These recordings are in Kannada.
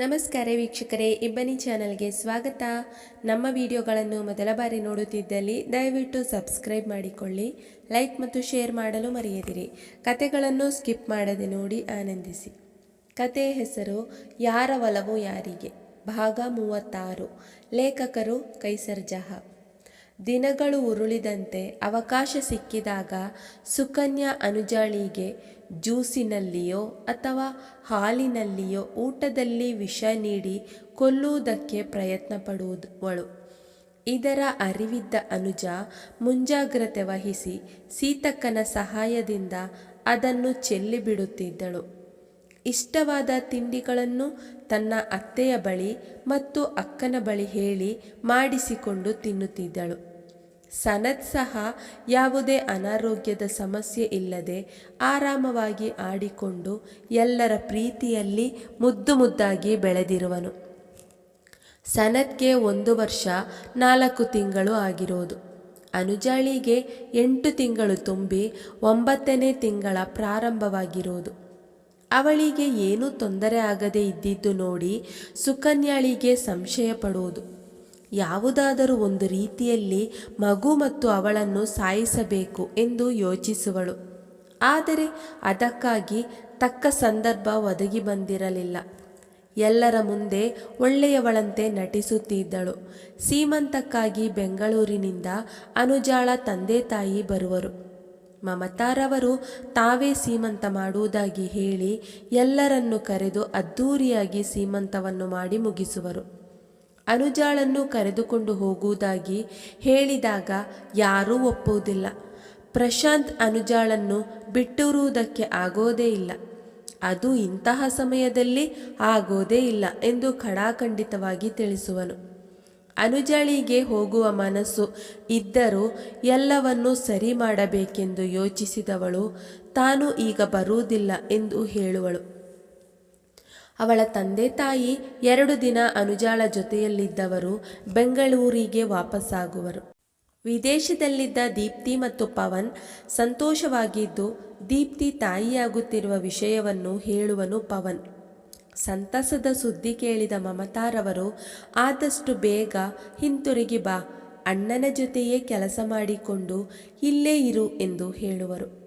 ನಮಸ್ಕಾರ ವೀಕ್ಷಕರೇ, ಇಬ್ಬನಿ ಚಾನಲ್ಗೆ ಸ್ವಾಗತ. ನಮ್ಮ ವಿಡಿಯೋಗಳನ್ನು ಮೊದಲ ಬಾರಿ ನೋಡುತ್ತಿದ್ದಲ್ಲಿ ದಯವಿಟ್ಟು ಸಬ್ಸ್ಕ್ರೈಬ್ ಮಾಡಿಕೊಳ್ಳಿ, ಲೈಕ್ ಮತ್ತು ಶೇರ್ ಮಾಡಲು ಮರೆಯದಿರಿ. ಕತೆಗಳನ್ನು ಸ್ಕಿಪ್ ಮಾಡದೆ ನೋಡಿ ಆನಂದಿಸಿ. ಕತೆ ಹೆಸರು ಯಾರ ಒಲವು ಯಾರಿಗೆ? ಭಾಗ ಮೂವತ್ತಾರು. ಲೇಖಕರು ಕೈಸರ್ ಜಹಾ. ದಿನಗಳು ಉರುಳಿದಂತೆ ಅವಕಾಶ ಸಿಕ್ಕಿದಾಗ ಸುಕನ್ಯಾ ಅನುಜಾಳಿಗೆ ಜ್ಯೂಸಿನಲ್ಲಿಯೋ ಅಥವಾ ಹಾಲಿನಲ್ಲಿಯೋ ಊಟದಲ್ಲಿ ವಿಷ ನೀಡಿ ಕೊಲ್ಲುವುದಕ್ಕೆ ಪ್ರಯತ್ನ ಪಡುವಳು ಇದರ ಅರಿವಿದ್ದ ಅನುಜ ಮುಂಜಾಗ್ರತೆ ವಹಿಸಿ ಸೀತಕ್ಕನ ಸಹಾಯದಿಂದ ಅದನ್ನು ಚೆಲ್ಲಿಬಿಡುತ್ತಿದ್ದಳು. ಇಷ್ಟವಾದ ತಿಂಡಿಗಳನ್ನು ತನ್ನ ಅತ್ತೆಯ ಬಳಿ ಮತ್ತು ಅಕ್ಕನ ಬಳಿ ಹೇಳಿ ಮಾಡಿಸಿಕೊಂಡು ತಿನ್ನುತ್ತಿದ್ದಳು. ಸನತ್ ಸಹ ಯಾವುದೇ ಅನಾರೋಗ್ಯದ ಸಮಸ್ಯೆ ಇಲ್ಲದೆ ಆರಾಮವಾಗಿ ಆಡಿಕೊಂಡು ಎಲ್ಲರ ಪ್ರೀತಿಯಲ್ಲಿ ಮುದ್ದು ಮುದ್ದಾಗಿ ಬೆಳೆದಿರುವನು. ಸನತ್ಗೆ ಒಂದು ವರ್ಷ ನಾಲ್ಕು ತಿಂಗಳು ಆಗಿರೋದು. ಅನುಜಾಳಿಗೆ ಎಂಟು ತಿಂಗಳು ತುಂಬಿ ಒಂಬತ್ತನೇ ತಿಂಗಳ ಪ್ರಾರಂಭವಾಗಿರೋದು. ಅವಳಿಗೆ ಏನೂ ತೊಂದರೆ ಆಗದೆ ಇದ್ದಿದ್ದು ನೋಡಿ ಸುಕನ್ಯಾಳಿಗೆ ಸಂಶಯ ಪಡುವುದು ಯಾವುದಾದರೂ ಒಂದು ರೀತಿಯಲ್ಲಿ ಮಗು ಮತ್ತು ಅವಳನ್ನು ಸಾಯಿಸಬೇಕು ಎಂದು ಯೋಚಿಸುವಳು. ಆದರೆ ಅದಕ್ಕಾಗಿ ತಕ್ಕ ಸಂದರ್ಭ ಒದಗಿ ಬಂದಿರಲಿಲ್ಲ. ಎಲ್ಲರ ಮುಂದೆ ಒಳ್ಳೆಯವಳಂತೆ ನಟಿಸುತ್ತಿದ್ದಳು. ಸೀಮಂತಕ್ಕಾಗಿ ಬೆಂಗಳೂರಿನಿಂದ ಅನುಜಾಳ ತಂದೆ ತಾಯಿ ಬರುವರು. ಮಮತಾರವರು ತಾವೇ ಸೀಮಂತ ಮಾಡುವುದಾಗಿ ಹೇಳಿ ಎಲ್ಲರನ್ನು ಕರೆದು ಅದ್ಧೂರಿಯಾಗಿ ಸೀಮಂತವನ್ನು ಮಾಡಿ ಮುಗಿಸುವರು. ಅನುಜಾಳನ್ನು ಕರೆದುಕೊಂಡು ಹೋಗುವುದಾಗಿ ಹೇಳಿದಾಗ ಯಾರೂ ಒಪ್ಪುವುದಿಲ್ಲ. ಪ್ರಶಾಂತ್ ಅನುಜಾಳನ್ನು ಬಿಟ್ಟಿರುವುದಕ್ಕೆ ಆಗೋದೇ ಇಲ್ಲ. ಅದು ಇಂತಹ ಸಮಯದಲ್ಲಿ ಆಗೋದೇ ಇಲ್ಲ ಎಂದು ಖಡಾಖಂಡಿತವಾಗಿ ತಿಳಿಸುವನು. ಅನುಜಳಿಗೆ ಹೋಗುವ ಮನಸ್ಸು ಇದ್ದರೂ ಎಲ್ಲವನ್ನೂ ಸರಿ ಮಾಡಬೇಕೆಂದು ಯೋಚಿಸಿದವಳು, ತಾನು ಈಗ ಬರುವುದಿಲ್ಲ ಎಂದು ಹೇಳುವಳು. ಅವಳ ತಂದೆ ತಾಯಿ ಎರಡು ದಿನ ಅನುಜಾಳ ಜೊತೆಯಲ್ಲಿದ್ದವರು ಬೆಂಗಳೂರಿಗೆ ವಾಪಸ್ಸಾಗುವರು. ವಿದೇಶದಲ್ಲಿದ್ದ ದೀಪ್ತಿ ಮತ್ತು ಪವನ್ ಸಂತೋಷವಾಗಿದ್ದು, ದೀಪ್ತಿ ತಾಯಿಯಾಗುತ್ತಿರುವ ವಿಷಯವನ್ನು ಹೇಳುವನು ಪವನ್. ಸಂತಸದ ಸುದ್ದಿ ಕೇಳಿದ ಮಮತಾರವರು, ಆದಷ್ಟು ಬೇಗ ಹಿಂತಿರುಗಿ ಬಾ, ಅಣ್ಣನ ಜೊತೆಯೇ ಕೆಲಸ ಮಾಡಿಕೊಂಡು ಇಲ್ಲೇ ಇರು ಎಂದು ಹೇಳುವರು.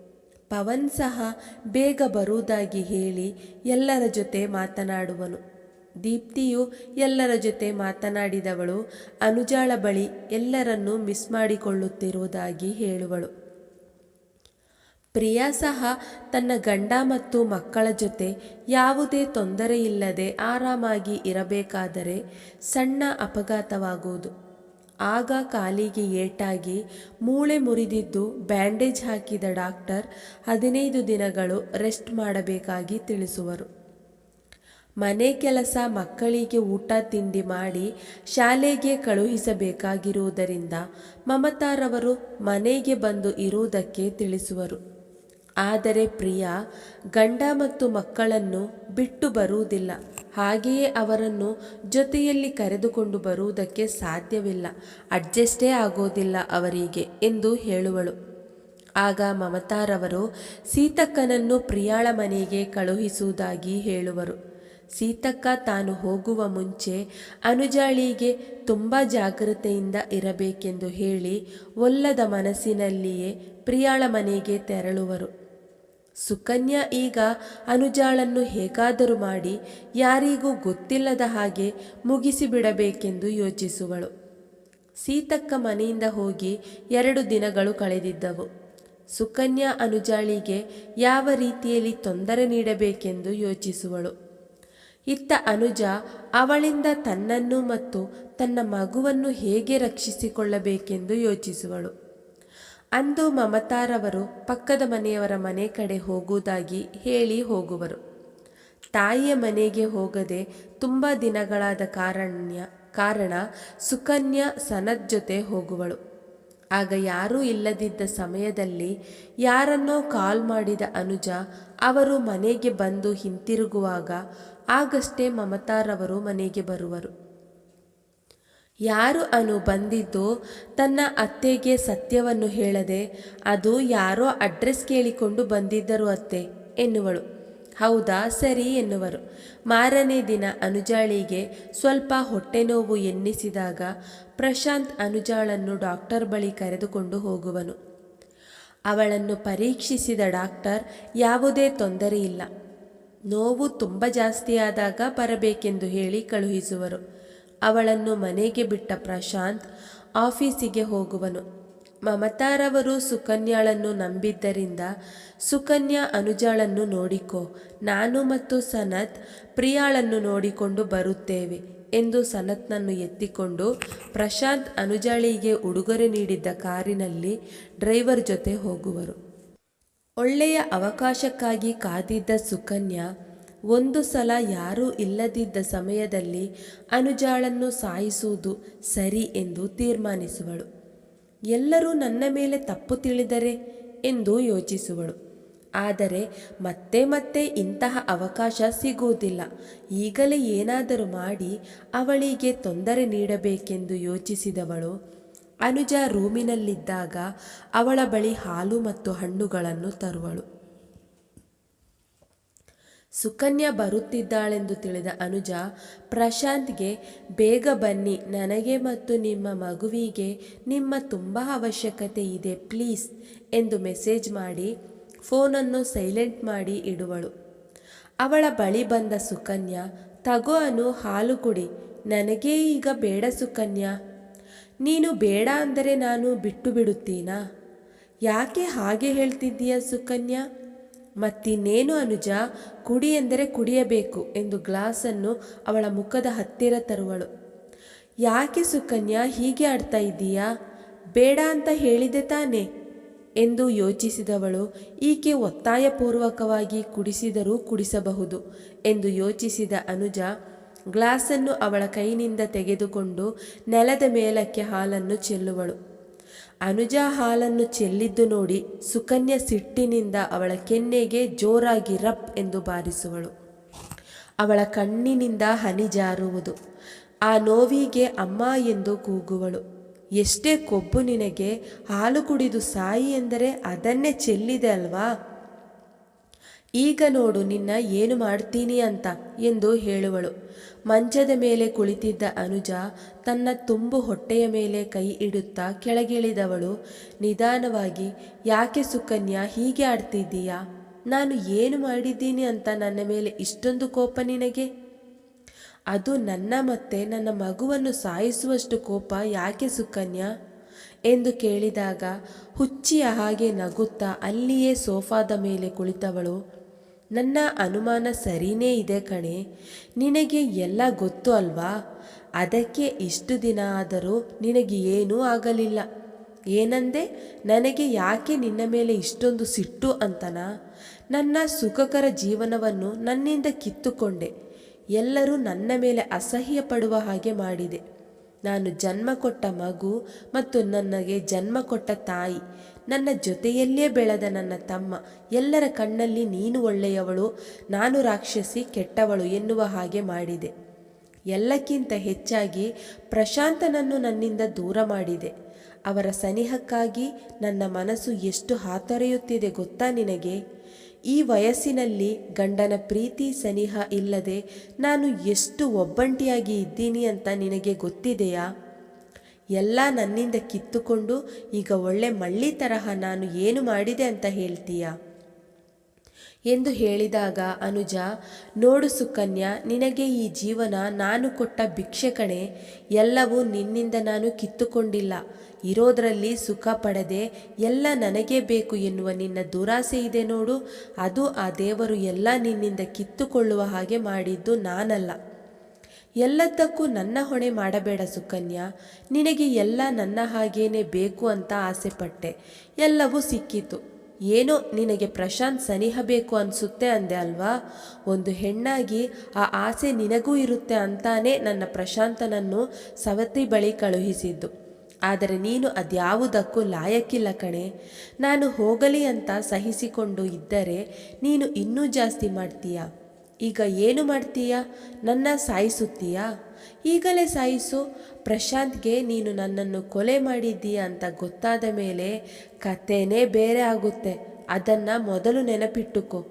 ಪವನ್ ಸಹ ಬೇಗ ಬರುವುದಾಗಿ ಹೇಳಿ ಎಲ್ಲರ ಜೊತೆ ಮಾತನಾಡುವನು. ದೀಪ್ತಿಯು ಎಲ್ಲರ ಜೊತೆ ಮಾತನಾಡಿದವಳು. ಅನುಜಾಳ ಬಳಿ ಎಲ್ಲರನ್ನೂ ಮಿಸ್ ಮಾಡಿಕೊಳ್ಳುತ್ತಿರುವುದಾಗಿ ಹೇಳುವಳು. ಪ್ರಿಯಾ ಸಹ ತನ್ನ ಗಂಡ ಮತ್ತು ಮಕ್ಕಳ ಜೊತೆ ಯಾವುದೇ ತೊಂದರೆಯಿಲ್ಲದೆ ಆರಾಮಾಗಿ ಇರಬೇಕಾದರೆ ಸಣ್ಣ ಅಪಘಾತವಾಗುವುದು. ಆಗ ಕಾಲಿಗೆ ಏಟಾಗಿ ಮೂಳೆ ಮುರಿದಿದ್ದು ಬ್ಯಾಂಡೇಜ್ ಹಾಕಿದ ಡಾಕ್ಟರ್ ಹದಿನೈದು ದಿನಗಳು ರೆಸ್ಟ್ ಮಾಡಬೇಕಾಗಿ ತಿಳಿಸುವರು. ಮನೆ ಕೆಲಸ ಮಕ್ಕಳಿಗೆ ಊಟ ತಿಂಡಿ ಮಾಡಿ ಶಾಲೆಗೆ ಕಳುಹಿಸಬೇಕಾಗಿರುವುದರಿಂದ ಮಮತಾರವರು ಮನೆಗೆ ಬಂದು ಇರುವುದಕ್ಕೆ ತಿಳಿಸುವರು. ಆದರೆ ಪ್ರಿಯಾ, ಗಂಡ ಮತ್ತು ಮಕ್ಕಳನ್ನು ಬಿಟ್ಟು ಬರುವುದಿಲ್ಲ. ಹಾಗೆಯೇ ಅವರನ್ನು ಜೊತೆಯಲ್ಲಿ ಕರೆದುಕೊಂಡು ಬರುವುದಕ್ಕೆ ಸಾಧ್ಯವಿಲ್ಲ. ಅಡ್ಜಸ್ಟೇ ಆಗೋದಿಲ್ಲ ಅವರಿಗೆ ಎಂದು ಹೇಳುವಳು. ಆಗ ಮಮತಾರವರು, ಸೀತಕ್ಕನನ್ನು ಪ್ರಿಯಾಳ ಮನೆಗೆ ಕಳುಹಿಸುವುದಾಗಿ ಹೇಳುವರು. ಸೀತಕ್ಕ ತಾನು ಹೋಗುವ ಮುಂಚೆ ಅನುಜಾಳಿಗೆ ತುಂಬ ಜಾಗೃತೆಯಿಂದ ಇರಬೇಕೆಂದು ಹೇಳಿ ಒಲ್ಲದ ಮನಸ್ಸಿನಲ್ಲಿಯೇ ಪ್ರಿಯಾಳ ಮನೆಗೆ ತೆರಳುವರು. ಸುಕನ್ಯಾ ಈಗ ಅನುಜಾಳನ್ನು ಹೇಗಾದರೂ ಮಾಡಿ ಯಾರಿಗೂ ಗೊತ್ತಿಲ್ಲದ ಹಾಗೆ ಮುಗಿಸಿಬಿಡಬೇಕೆಂದು ಯೋಚಿಸುವಳು. ಸೀತಕ್ಕ ಮನೆಯಿಂದ ಹೋಗಿ ಎರಡು ದಿನಗಳು ಕಳೆದಿದ್ದವು. ಸುಕನ್ಯಾ ಅನುಜಾಳಿಗೆ ಯಾವ ರೀತಿಯಲ್ಲಿ ತೊಂದರೆ ನೀಡಬೇಕೆಂದು ಯೋಚಿಸುವಳು. ಇತ್ತ ಅನುಜ ಅವಳಿಂದ ತನ್ನನ್ನು ಮತ್ತು ತನ್ನ ಮಗುವನ್ನು ಹೇಗೆ ರಕ್ಷಿಸಿಕೊಳ್ಳಬೇಕೆಂದು ಯೋಚಿಸುವಳು. ಅಂದು ಮಮತಾರವರು ಪಕ್ಕದ ಮನೆಯವರ ಮನೆ ಕಡೆ ಹೋಗುವುದಾಗಿ ಹೇಳಿ ಹೋಗುವರು. ತಾಯಿಯ ಮನೆಗೆ ಹೋಗದೆ ತುಂಬ ದಿನಗಳಾದ ಕಾರಣ್ಯ, ಕಾರಣ ಸುಕನ್ಯಾ ಸನತ್ ಜೊತೆ ಹೋಗುವಳು. ಆಗ ಯಾರೂ ಇಲ್ಲದಿದ್ದ ಸಮಯದಲ್ಲಿ ಯಾರನ್ನೋ ಕಾಲ್ ಮಾಡಿದ ಅನುಜ ಅವರು ಮನೆಗೆ ಬಂದು ಹಿಂತಿರುಗುವಾಗ ಆಗಷ್ಟೇ ಮಮತಾರವರು ಮನೆಗೆ ಬರುವರು. ಯಾರು ಅನು ಬಂದಿದ್ದು ತನ್ನ ಅತ್ತೆಗೆ ಸತ್ಯವನ್ನು ಹೇಳದೆ, ಅದು ಯಾರೋ ಅಡ್ರೆಸ್ ಕೇಳಿಕೊಂಡು ಬಂದಿದ್ದರು ಅತ್ತೆ ಎನ್ನುವಳು. ಹೌದಾ, ಸರಿ ಎನ್ನುವರು. ಮಾರನೇ ದಿನ ಅನುಜಾಳಿಗೆ ಸ್ವಲ್ಪ ಹೊಟ್ಟೆ ನೋವು ಎನ್ನಿಸಿದಾಗ ಪ್ರಶಾಂತ್ ಅನುಜಾಳನ್ನು ಡಾಕ್ಟರ್ ಬಳಿ ಕರೆದುಕೊಂಡು ಹೋಗುವನು. ಅವಳನ್ನು ಪರೀಕ್ಷಿಸಿದ ಡಾಕ್ಟರ್, ಯಾವುದೇ ತೊಂದರೆ ಇಲ್ಲ. ನೋವು ತುಂಬ ಜಾಸ್ತಿಯಾದಾಗ ಬರಬೇಕೆಂದು ಹೇಳಿ ಕಳುಹಿಸುವರು. ಅವಳನ್ನು ಮನೆಗೆ ಬಿಟ್ಟ ಪ್ರಶಾಂತ್ ಆಫೀಸಿಗೆ ಹೋಗುವನು. ಮಮತಾರವರು ಸುಕನ್ಯಾಳನ್ನು ನಂಬಿದ್ದರಿಂದ ಸುಕನ್ಯಾ ಅನುಜಾಳನ್ನು ನೋಡಿಕೋ, ನಾನು ಮತ್ತು ಸನತ್ ಪ್ರಿಯಾಳನ್ನು ನೋಡಿಕೊಂಡು ಬರುತ್ತೇವೆ ಎಂದು ಸನತ್ನನ್ನು ಎತ್ತಿಕೊಂಡು ಪ್ರಶಾಂತ್ ಅನುಜಾಳಿಗೆ ಉಡುಗೊರೆ ನೀಡಿದ್ದ ಕಾರಿನಲ್ಲಿ ಡ್ರೈವರ್ ಜೊತೆ ಹೋಗುವರು. ಒಳ್ಳೆಯ ಅವಕಾಶಕ್ಕಾಗಿ ಕಾದಿದ್ದ ಸುಕನ್ಯಾ ಒಂದು ಸಲ ಯಾರೂ ಇಲ್ಲದಿದ್ದ ಸಮಯದಲ್ಲಿ ಅನುಜಾಳನ್ನು ಸಾಯಿಸುವುದು ಸರಿ ಎಂದು ತೀರ್ಮಾನಿಸುವಳು. ಎಲ್ಲರೂ ನನ್ನ ಮೇಲೆ ತಪ್ಪು ತಿಳಿದರೆ ಎಂದು ಯೋಚಿಸುವಳು. ಆದರೆ ಮತ್ತೆ ಮತ್ತೆ ಇಂತಹ ಅವಕಾಶ ಸಿಗುವುದಿಲ್ಲ. ಈಗಲೇ ಏನಾದರೂ ಮಾಡಿ ಅವಳಿಗೆ ತೊಂದರೆ ನೀಡಬೇಕೆಂದು ಯೋಚಿಸಿದವಳು. ಅನುಜ ರೂಮಿನಲ್ಲಿದ್ದಾಗ ಅವಳ ಬಳಿ ಹಾಲು ಮತ್ತು ಹಣ್ಣುಗಳನ್ನು ತರುವಳು. ಸುಕನ್ಯಾ ಬರುತ್ತಿದ್ದಾಳೆಂದು ತಿಳಿದ ಅನುಜ, ಪ್ರಶಾಂತ್ಗೆ, ಬೇಗ ಬನ್ನಿ, ನನಗೆ ಮತ್ತು ನಿಮ್ಮ ಮಗುವಿಗೆ ನಿಮ್ಮ ತುಂಬ ಅವಶ್ಯಕತೆ ಇದೆ, ಪ್ಲೀಸ್, ಎಂದು ಮೆಸೇಜ್ ಮಾಡಿ, ಫೋನನ್ನು ಸೈಲೆಂಟ್ ಮಾಡಿ ಇಡುವಳು. ಅವಳ ಬಳಿ ಬಂದ ಸುಕನ್ಯಾ, ತಗೋ ಅನು, ಹಾಲು ಕುಡಿ, ನನಗೇ ಈಗ ಬೇಡ ಸುಕನ್ಯಾ. ನೀನು ಬೇಡ ಅಂದರೆ ನಾನು ಬಿಟ್ಟು ಬಿಡುತ್ತೀನಾ? ಯಾಕೆ ಹಾಗೆ ಹೇಳ್ತಿದ್ದೀಯ ಸುಕನ್ಯಾ? ಮತ್ತಿನ್ನೇನು ಅನುಜ? ಕುಡಿ ಎಂದರೆ ಕುಡಿಯಬೇಕು ಎಂದು ಗ್ಲಾಸನ್ನು ಅವಳ ಮುಖದ ಹತ್ತಿರ ತರುವಳು. ಯಾಕೆ ಸುಕನ್ಯಾ ಹೀಗೆ ಆಡ್ತಾ ಇದ್ದೀಯಾ? ಬೇಡ ಅಂತ ಹೇಳಿದೆ ತಾನೆ ಎಂದು ಯೋಚಿಸಿದವಳು. ಈಕೆ ಒತ್ತಾಯಪೂರ್ವಕವಾಗಿ ಕುಡಿಸಿದರೂ ಕುಡಿಸಬಹುದು ಎಂದು ಯೋಚಿಸಿದ ಅನುಜ ಗ್ಲಾಸನ್ನು ಅವಳ ಕೈನಿಂದ ತೆಗೆದುಕೊಂಡು ನೆಲದ ಮೇಲಕ್ಕೆ ಹಾಲನ್ನು ಚೆಲ್ಲುವಳು. ಅನುಜ ಹಾಲನ್ನು ಚೆಲ್ಲಿದ್ದು ನೋಡಿ ಸುಕನ್ಯಾ ಸಿಟ್ಟಿನಿಂದ ಅವಳ ಕೆನ್ನೆಗೆ ಜೋರಾಗಿ ರಪ್ ಎಂದು ಬಾರಿಸುವಳು. ಅವಳ ಕಣ್ಣಿನಿಂದ ಹನಿ ಜಾರುವುದು. ಆ ನೋವಿಗೆ ಅಮ್ಮ ಎಂದು ಕೂಗುವಳು. ಎಷ್ಟೇ ಕೊಬ್ಬು ನಿನಗೆ ಹಾಲು ಕುಡಿದು ಸಾಯಿ ಎಂದರೆ ಅದನ್ನೇ ಚೆಲ್ಲಿದೆ ಅಲ್ವಾ? ಈಗ ನೋಡು ನಿನ್ನ ಏನು ಮಾಡ್ತೀನಿ ಅಂತ ಎಂದು ಹೇಳುವಳು. ಮಂಚದ ಮೇಲೆ ಕುಳಿತಿದ್ದ ಅನುಜ ತನ್ನ ತುಂಬು ಹೊಟ್ಟೆಯ ಮೇಲೆ ಕೈ ಇಡುತ್ತಾ ಕೆಳಗಿಳಿದವಳು, ನಿಧಾನವಾಗಿ, ಯಾಕೆ ಸುಕನ್ಯಾ, ಹೀಗೆ ಆಡ್ತಿದ್ದೀಯಾ? ನಾನು ಏನು ಮಾಡಿದ್ದೀನಿ ಅಂತ ನನ್ನ ಮೇಲೆ ಇಷ್ಟೊಂದು ಕೋಪ ನಿನಗೆ? ಅದು ನನ್ನ ಮತ್ತೆ ನನ್ನ ಮಗುವನ್ನು ಸಾಯಿಸುವಷ್ಟು ಕೋಪ ಯಾಕೆ ಸುಕನ್ಯಾ? ಎಂದು ಕೇಳಿದಾಗ ಹುಚ್ಚಿಯ ಹಾಗೆ ನಗುತ್ತಾ ಅಲ್ಲಿಯೇ ಸೋಫಾದ ಮೇಲೆ ಕುಳಿತವಳು. ನನ್ನ ಅನುಮಾನ ಸರಿನೇ ಇದೆ ಕಣೆ. ನಿನಗೆ ಎಲ್ಲ ಗೊತ್ತು ಅಲ್ವಾ? ಅದಕ್ಕೆ ಇಷ್ಟು ದಿನ ಆದರೂ ನಿನಗೆ ಏನೂ ಆಗಲಿಲ್ಲ. ಏನಂದೆ? ನನಗೆ ಯಾಕೆ ನಿನ್ನ ಮೇಲೆ ಇಷ್ಟೊಂದು ಸಿಟ್ಟು ಅಂತನಾ? ನನ್ನ ಸುಖಕರ ಜೀವನವನ್ನು ನನ್ನಿಂದ ಕಿತ್ತುಕೊಂಡೆ. ಎಲ್ಲರೂ ನನ್ನ ಮೇಲೆ ಅಸಹ್ಯ ಪಡುವ ಹಾಗೆ ಮಾಡಿದೆ. ನಾನು ಜನ್ಮ ಕೊಟ್ಟ ಮಗು ಮತ್ತು ನನಗೆ ಜನ್ಮ ಕೊಟ್ಟ ತಾಯಿ. ನನ್ನ ಜೊತೆಯಲ್ಲೇ ಬೆಳೆದ ನನ್ನ ತಮ್ಮ, ಎಲ್ಲರ ಕಣ್ಣಲ್ಲಿ ನೀನು ಒಳ್ಳೆಯವಳು, ನಾನು ರಾಕ್ಷಸಿ ಕೆಟ್ಟವಳು ಎನ್ನುವ ಹಾಗೆ ಮಾಡಿದೆ. ಎಲ್ಲಕ್ಕಿಂತ ಹೆಚ್ಚಾಗಿ ಪ್ರಶಾಂತನನ್ನು ನನ್ನಿಂದ ದೂರ ಮಾಡಿದೆ. ಅವರ ಸನಿಹಕ್ಕಾಗಿ ನನ್ನ ಮನಸ್ಸು ಎಷ್ಟು ಹಾತೊರೆಯುತ್ತಿದೆ ಗೊತ್ತಾ ನಿನಗೆ? ಈ ವಯಸ್ಸಿನಲ್ಲಿ ಗಂಡನ ಪ್ರೀತಿ ಸನಿಹ ಇಲ್ಲದೆ ನಾನು ಎಷ್ಟು ಒಬ್ಬಂಟಿಯಾಗಿ ಇದ್ದೀನಿ ಅಂತ ನಿನಗೆ ಗೊತ್ತಿದೆಯಾ? ಎಲ್ಲ ನನ್ನಿಂದ ಕಿತ್ತುಕೊಂಡು, ಈಗ ಒಳ್ಳೆ ಮಳ್ಳಿ ತರಹ ನಾನು ಏನು ಮಾಡಿದೆ ಅಂತ ಹೇಳ್ತೀಯ? ಎಂದು ಹೇಳಿದಾಗ ಅನುಜ, ನೋಡು ಸುಕನ್ಯಾ, ನಿನಗೆ ಈ ಜೀವನ ನಾನು ಕೊಟ್ಟ ಭಿಕ್ಷೆ ಕಣೆ, ಎಲ್ಲವೂ ನಿನ್ನಿಂದ ನಾನು ಕಿತ್ತುಕೊಂಡಿಲ್ಲ. ಇರೋದ್ರಲ್ಲಿ ಸುಖ ಪಡೆದೆ ಎಲ್ಲ ನನಗೇ ಬೇಕು ಎನ್ನುವ ನಿನ್ನ ದುರಾಸೆ ಇದೆ ನೋಡು, ಅದು ಆ ದೇವರು ಎಲ್ಲ ನಿನ್ನಿಂದ ಕಿತ್ತುಕೊಳ್ಳುವ ಹಾಗೆ ಮಾಡಿದ್ದು ನಾನಲ್ಲ. ಎಲ್ಲದಕ್ಕೂ ನನ್ನ ಹೊಣೆ ಮಾಡಬೇಡ ಸುಕನ್ಯಾ. ನಿನಗೆ ಎಲ್ಲ ನನ್ನ ಹಾಗೇನೆ ಬೇಕು ಅಂತ ಆಸೆಪಟ್ಟೆ. ಎಲ್ಲವೂ ಸಿಕ್ಕಿತು. ಏನೋ ನಿನಗೆ ಪ್ರಶಾಂತ್ ಸನಿಹ ಬೇಕು ಅನಿಸುತ್ತೆ ಅಂದೆ ಅಲ್ವಾ? ಒಂದು ಹೆಣ್ಣಾಗಿ ಆ ಆಸೆ ನಿನಗೂ ಇರುತ್ತೆ ಅಂತಾನೆ ನನ್ನ ಪ್ರಶಾಂತನನ್ನು ಸವತಿ ಬಳಿ ಕಳುಹಿಸಿದ್ದು. ಆದರೆ ನೀನು ಅದ್ಯಾವುದಕ್ಕೂ ಲಾಯಕ್ಕಿಲ್ಲ ಕಣೆ. ನಾನು ಹೋಗಲಿ ಅಂತ ಸಹಿಸಿಕೊಂಡು ಇದ್ದರೆ ನೀನು ಇನ್ನೂ ಜಾಸ್ತಿ ಮಾಡ್ತೀಯಾ? ಈಗ ಏನು ಮಾಡ್ತೀಯ? ನನ್ನ ಸಾಯಿಸುತ್ತೀಯಾ? ಈಗಲೇ ಸಾಯಿಸು. ಪ್ರಶಾಂತ್ಗೆ ನೀನು ನನ್ನನ್ನು ಕೊಲೆ ಮಾಡಿದ್ದೀಯ ಅಂತ ಗೊತ್ತಾದ ಮೇಲೆ ಕಥೆನೇ ಬೇರೆ ಆಗುತ್ತೆ. ಅದನ್ನು ಮೊದಲು ನೆನಪಿಟ್ಟುಕೋ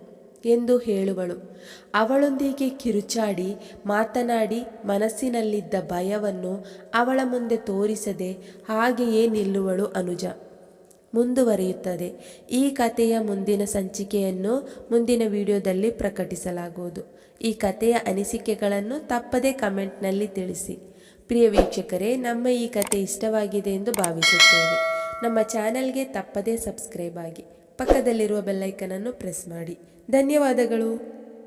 ಎಂದು ಹೇಳುವಳು. ಅವಳೊಂದಿಗೆ ಕಿರುಚಾಡಿ, ಮಾತನಾಡಿ ಮನಸ್ಸಿನಲ್ಲಿದ್ದ ಭಯವನ್ನು ಅವಳ ಮುಂದೆ ತೋರಿಸದೆ ಹಾಗೆಯೇ ನಿಲ್ಲುವಳು ಅನುಜ. ಮುಂದುವರಿಯುತ್ತದೆ. ಈ ಕಥೆಯ ಮುಂದಿನ ಸಂಚಿಕೆಯನ್ನು ಮುಂದಿನ ವಿಡಿಯೋದಲ್ಲಿ ಪ್ರಕಟಿಸಲಾಗುವುದು. ಈ ಕಥೆಯ ಅನಿಸಿಕೆಗಳನ್ನು ತಪ್ಪದೇ ಕಮೆಂಟ್ನಲ್ಲಿ ತಿಳಿಸಿ. ಪ್ರಿಯ ವೀಕ್ಷಕರೇ, ನಮ್ಮ ಈ ಕತೆ ಇಷ್ಟವಾಗಿದೆ ಎಂದು ಭಾವಿಸುತ್ತೇವೆ. ನಮ್ಮ ಚಾನೆಲ್ಗೆ ತಪ್ಪದೇ ಸಬ್ಸ್ಕ್ರೈಬ್ ಆಗಿ, ಪಕ್ಕದಲ್ಲಿರುವ ಬೆಲ್ಲೈಕನನ್ನು ಪ್ರೆಸ್ ಮಾಡಿ. ಧನ್ಯವಾದಗಳು.